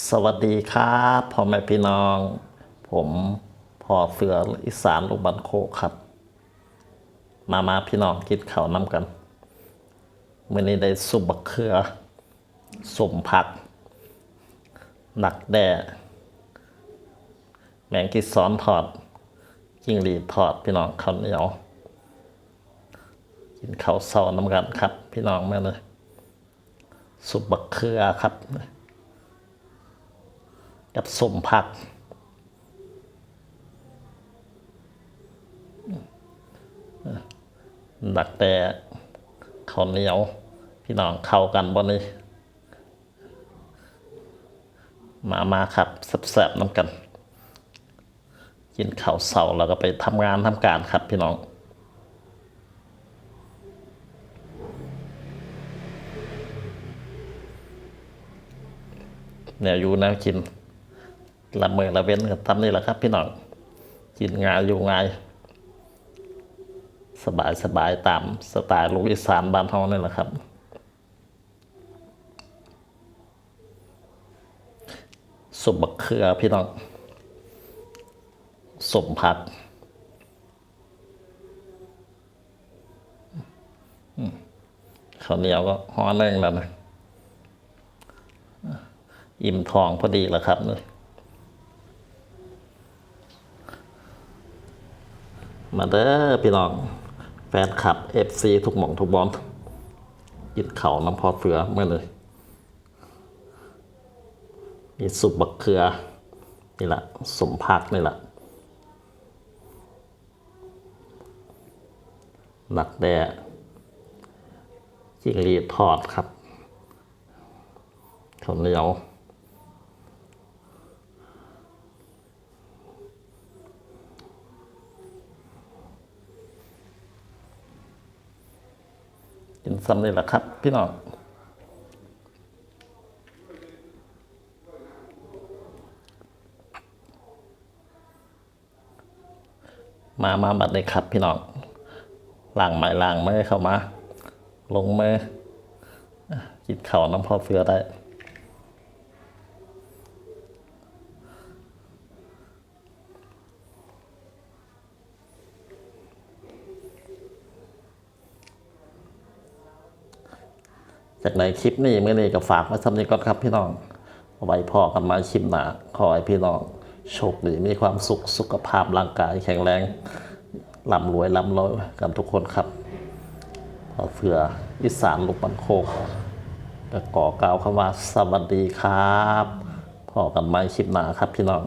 สวัสดีครับพ่อแม่พี่น้อง ผมพ่อเสืออีสานลูกบันโคครับ มามาพี่น้องกินข้าวน้ำกันมื่อนี้ได้สุบบักเขือสมผัก หนักแด่แมงกิซ้อนทอดจิงหรีดทอดพี่น้องข้าวเหนียว กินข้าวเสาน้ำกันครับ พี่น้องแม่เลยสุบบักเขือครับ กับสมผัก ดักแต่ข้าวเหนียว พี่น้องเข้ากันบ่นี้ มามาครับแซ่บๆน้ำกัน กินข้าวเสาแล้วก็ไปทำงานทำการครับพี่น้องเนี่ยอยู่นวกิน ละเมอละเว้นกันทำนี่แหละครับ พี่น้องกินงายอยู่งาย สบายสบายตามสไตล์ลูกอีสานบ้านเฮานี่แหละครับ สมบักเขือพี่น้องสมผักอืมข้าวเหนียวก็ฮ้อนแรงแล้วนะอิ่มทองพอดีแล้วครับนี่ มาเด้อพี่น้อง แฟนคลับเอฟซีทุกหม่องทุกบอลกินเข่าน้ำพอเฟือเมื่อเลยมีสุปบักเขือ นี่แหละสมผักนี่แหละหนักแด่จิงรีดทอดครับข้าวเหนียว กินสำเร็จแหละครับ พี่น้องมา มาบัดเลยครับ พี่น้องล่างไม้ล่างมือเข้ามา ลงมืออะกินข่าน้ำพอเฟือได้ จากในคลิปนี้เมื่อนี้ก็ฝากไว้สำนี้ก่อนครับพี่น้องไว้พอกันมาคลิปหนาขอให้พี่น้องโชคดีมีความสุขสุขภาพร่างกายแข็งแรงร่ำรวยร่ำรวยกันทุกคนครับพอเฟืออีสานลูกบันโคกก็ก่อกล่าวคำว่าสวัสดีครับพอกันมาคลิปหนาครับพี่น้อง